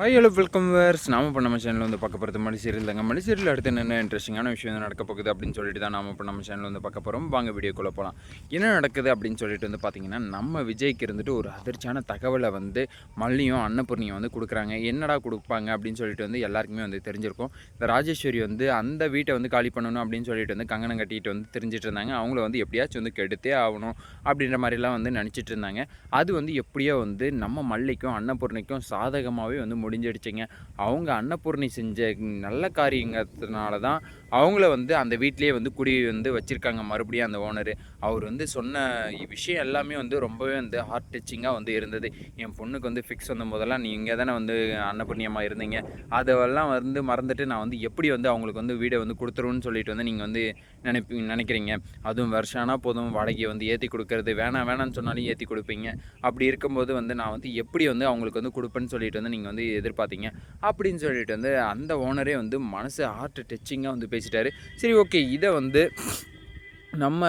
Hi hello welcome verse நாம இப்போ நம்ம சேனல் வந்து பார்க்க போகிறது மணி சீரியல் தாங்க. மணி சீரியல் அடுத்து என்ன இன்ட்ரெஸ்டிங்கான விஷயம் வந்து நடக்க போகுது அப்படின்னு சொல்லிட்டு தான் நாம இப்போ நம்ம சேனல் வந்து பார்க்க போகிறோம் வாங்க வீடியோக்குள்ளே போகலாம் என்ன நடக்குது அப்படின்னு சொல்லிட்டு வந்து பார்த்தீங்கன்னா நம்ம விஜய்க்கு இருந்துட்டு ஒரு அதிர்ச்சியான தகவலை வந்து மல்லியும் அன்னபூர்ணியும் வந்து கொடுக்குறாங்க. என்னடா கொடுப்பாங்க அப்படின்னு சொல்லிட்டு வந்து எல்லாருக்குமே வந்து தெரிஞ்சிருக்கும். இந்த ராஜேஸ்வரி வந்து அந்த வீட்டை வந்து காலி பண்ணணும் அப்படின்னு சொல்லிட்டு வந்து கங்கணம் கட்டிட்டு வந்து தெரிஞ்சிட்டு இருந்தாங்க. அவங்கள வந்து எப்படியாச்சும் வந்து கெடுத்தே ஆகணும் அப்படின்ற மாதிரிலாம் வந்து நினச்சிட்டு இருந்தாங்க. அது வந்து எப்படியோ வந்து நம்ம மல்லிக்கும் அன்னபூர்ணிக்கும் சாதகமாகவே வந்து முடிஞ்சிடுச்சுங்க. அவங்க அன்னபூர்ணி செஞ்ச நல்ல காரியங்கிறதுனால தான் அவங்கள வந்து அந்த வீட்டிலேயே வந்து குடி வந்து வச்சுருக்காங்க மறுபடியும் அந்த ஓனரு. அவர் வந்து சொன்ன விஷயம் எல்லாமே வந்து ரொம்பவே வந்து ஹார்ட் டச்சிங்காக வந்து இருந்தது. என் பொண்ணுக்கு வந்து ஃபிக்ஸ் வந்த போதெல்லாம் நீங்கள் தானே வந்து அன்னபூர்ணியமாக இருந்தீங்க. அதெல்லாம் வந்து மறந்துட்டு நான் வந்து எப்படி வந்து அவங்களுக்கு வந்து வீடை வந்து கொடுத்துருவேன்னு சொல்லிட்டு வந்து நீங்கள் வந்து நினைப்பி நினைக்கிறீங்க. அதுவும் வருஷானா போதும் வாடகையை வந்து ஏற்றி கொடுக்கறது. வேணாம் வேணாம்னு சொன்னாலும் ஏற்றி கொடுப்பீங்க. அப்படி இருக்கும்போது வந்து நான் வந்து எப்படி வந்து அவங்களுக்கு வந்து கொடுப்பேன்னு சொல்லிட்டு வந்து நீங்கள் வந்து எதிர்பார்த்தீங்க அப்படின்னு சொல்லிட்டு வந்து அந்த ஓனரே வந்து மனசு ஹார்ட் டச்சிங்காக வந்து பேசிட்டாரு. சரி ஓகே இதை வந்து நம்ம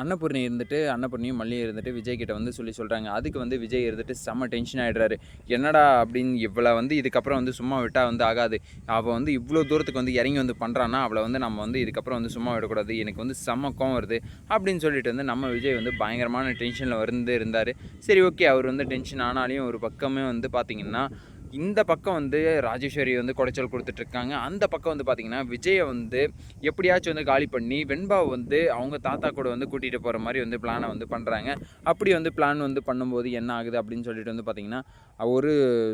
அன்னபூர்ணி இருந்துட்டு அன்னபூர்ணியும் மல்லியும் இருந்துட்டு விஜய் கிட்ட வந்து சொல்லி சொல்கிறாங்க அதுக்கு வந்து விஜய் இருந்துட்டு செம்ம டென்ஷன் ஆகிடுறாரு என்னடா அப்படின்னு இவ்வளோ வந்து இதுக்கப்புறம் வந்து சும்மா விட்டால் வந்து ஆகாது. அவள் வந்து இவ்வளோ தூரத்துக்கு வந்து இறங்கி வந்து பண்ணுறான்னா அவளை வந்து நம்ம வந்து இதுக்கப்புறம் வந்து சும்மா விடக்கூடாது. எனக்கு வந்து செம்ம கோவம் வருது அப்படின்னு சொல்லிட்டு வந்து நம்ம விஜய் வந்து பயங்கரமான டென்ஷனில் வந்து இருந்தார். சரி ஓகே அவர் வந்து டென்ஷன் ஆனாலையும் ஒரு பக்கமே வந்து பார்த்திங்கன்னா இந்த பக்கம் வந்து ராஜேஸ்வரி வந்து குடைச்சல் கொடுத்துட்ருக்காங்க. அந்த பக்கம் வந்து பார்த்திங்கன்னா விஜயை வந்து எப்படியாச்சும் வந்து காலி பண்ணி வெண்பாவை வந்து அவங்க தாத்தா கூட வந்து கூட்டிகிட்டு போகிற மாதிரி வந்து பிளானை வந்து பண்ணுறாங்க அப்படி வந்து பிளான் வந்து பண்ணும்போது என்ன ஆகுது அப்படின்னு சொல்லிட்டு வந்து பார்த்திங்கன்னா ஒரு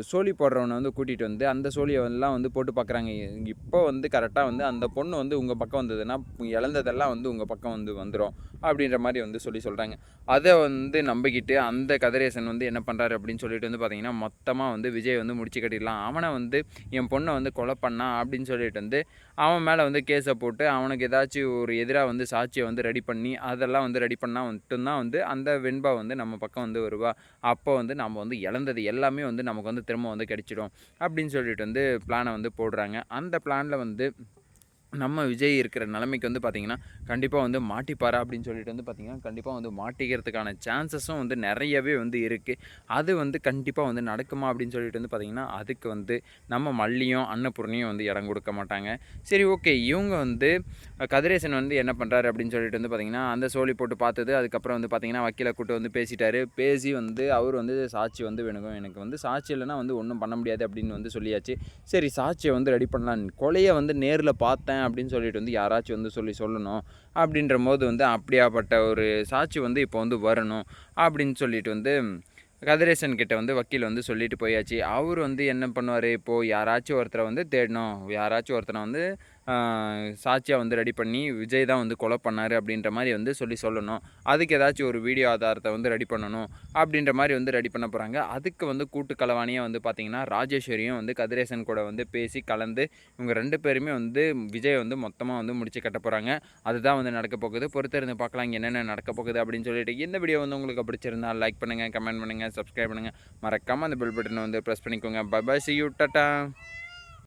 சோழி போடுறவனை வந்து கூட்டிகிட்டு வந்து அந்த சோழியை எல்லாம் வந்து போட்டு பார்க்குறாங்க இப்போ வந்து கரெக்டாக வந்து அந்த பொண்ணு வந்து உங்கள் பக்கம் வந்ததுன்னா இழந்ததெல்லாம் வந்து உங்கள் பக்கம் வந்து வந்துடும் அப்படின்ற மாதிரி வந்து சொல்லி சொல்கிறாங்க அதை வந்து நம்பிக்கிட்டு அந்த கதிரேசன் வந்து என்ன பண்ணுறாரு அப்படின்னு சொல்லிட்டு வந்து பார்த்திங்கன்னா மொத்தமாக வந்து விஜய் வந்து முடிச்சு கட்டிடலாம். அவனை வந்து என் பொண்ணை வந்து கொலை பண்ணான் அப்படின்னு சொல்லிட்டு வந்து அவன் மேலே வந்து கேஸை போட்டு அவனுக்கு ஏதாச்சும் ஒரு எதிராக வந்து சாட்சியை வந்து ரெடி பண்ணி அதெல்லாம் வந்து ரெடி பண்ணால் மட்டும்தான் வந்து அந்த வெண்பா வந்து நம்ம பக்கம் வந்து வருவா. அப்போ வந்து நம்ம வந்து இழந்தது எல்லாமே வந்து நமக்கு வந்து திரும்ப வந்து கிடைச்சிடும். அப்படின்னு சொல்லிட்டு வந்து பிளானை வந்து போடுறாங்க. அந்த பிளானில் வந்து நம்ம விஜய் இருக்கிற நிலைமைக்கு வந்து பார்த்திங்கன்னா கண்டிப்பாக வந்து மாட்டிப்பாரா அப்படின்னு சொல்லிட்டு வந்து பார்த்திங்கன்னா கண்டிப்பாக வந்து மாட்டிக்கிறதுக்கான சான்சஸும் வந்து நிறையவே வந்து இருக்குது அது வந்து கண்டிப்பாக வந்து நடக்குமா அப்படின்னு சொல்லிட்டு வந்து பார்த்திங்கன்னா அதுக்கு வந்து நம்ம மல்லியும் அன்னபூர்ணியும் வந்து இடம் கொடுக்க மாட்டாங்க. சரி ஓகே இவங்க வந்து கதிரேசன் வந்து என்ன பண்ணுறாரு அப்படின்னு சொல்லிட்டு வந்து பார்த்திங்கன்னா அந்த சோழி போட்டு பார்த்தது. அதுக்கப்புறம் வந்து பார்த்திங்கன்னா வக்கீலை கூட்டு வந்து பேசிட்டாரு. பேசி வந்து அவர் வந்து சாட்சி வந்து வேணும் எனக்கு வந்து சாட்சி இல்லைனா வந்து ஒன்றும் பண்ண முடியாது அப்படின்னு வந்து சொல்லியாச்சு. சரி சாட்சியை வந்து ரெடி பண்ணலாம் கொலையை வந்து நேரில் பார்த்தேன். அப்படின்னு சொல்லிட்டு வந்து யாராச்சும் வந்து சொல்லி சொல்லணும். அப்படின்ற போது வந்து அப்படியாப்பட்ட ஒரு சாட்சி வந்து இப்போ வந்து வரணும். அப்படின்னு சொல்லிட்டு வந்து கதிரேசன் கிட்ட வந்து வக்கீல் வந்து சொல்லிட்டு போயாச்சு. அவர் வந்து என்ன பண்ணுவார்? இப்போது யாராச்சும் ஒருத்தரை வந்து தேடணும். யாராச்சும் ஒருத்தனை வந்து சாட்சியாக வந்து ரெடி பண்ணி விஜய் தான் வந்து கொலை பண்ணார் அப்படின்ற மாதிரி வந்து சொல்லி சொல்லணும். அதுக்கு ஏதாச்சும் ஒரு வீடியோ ஆதாரத்தை வந்து ரெடி பண்ணணும் அப்படின்ற மாதிரி வந்து ரெடி பண்ண போகிறாங்க அதுக்கு வந்து கூட்டு கலவாணியாக வந்து பார்த்திங்கன்னா ராஜேஸ்வரியும் வந்து கதிரேசன் கூட வந்து பேசி கலந்து இவங்க ரெண்டு பேருமே வந்து விஜய் வந்து மொத்தமாக வந்து முடிச்சு கட்ட போகிறாங்க அதுதான் வந்து நடக்க போகுது. பொறுத்திருந்து பார்க்கலாம் இங்கே என்னென்ன நடக்க போகுது அப்படின்னு சொல்லிட்டு இந்த வீடியோ வந்து உங்களுக்கு பிடிச்சிருந்தா லைக் பண்ணுங்கள் கமெண்ட் பண்ணுங்கள் சப்ஸ்கிரைப் பண்ணுங்கள் மறக்காமல் அந்த பெல் பட்டனை வந்து ப்ரெஸ் பண்ணிக்கோங்க. By see you ta-ta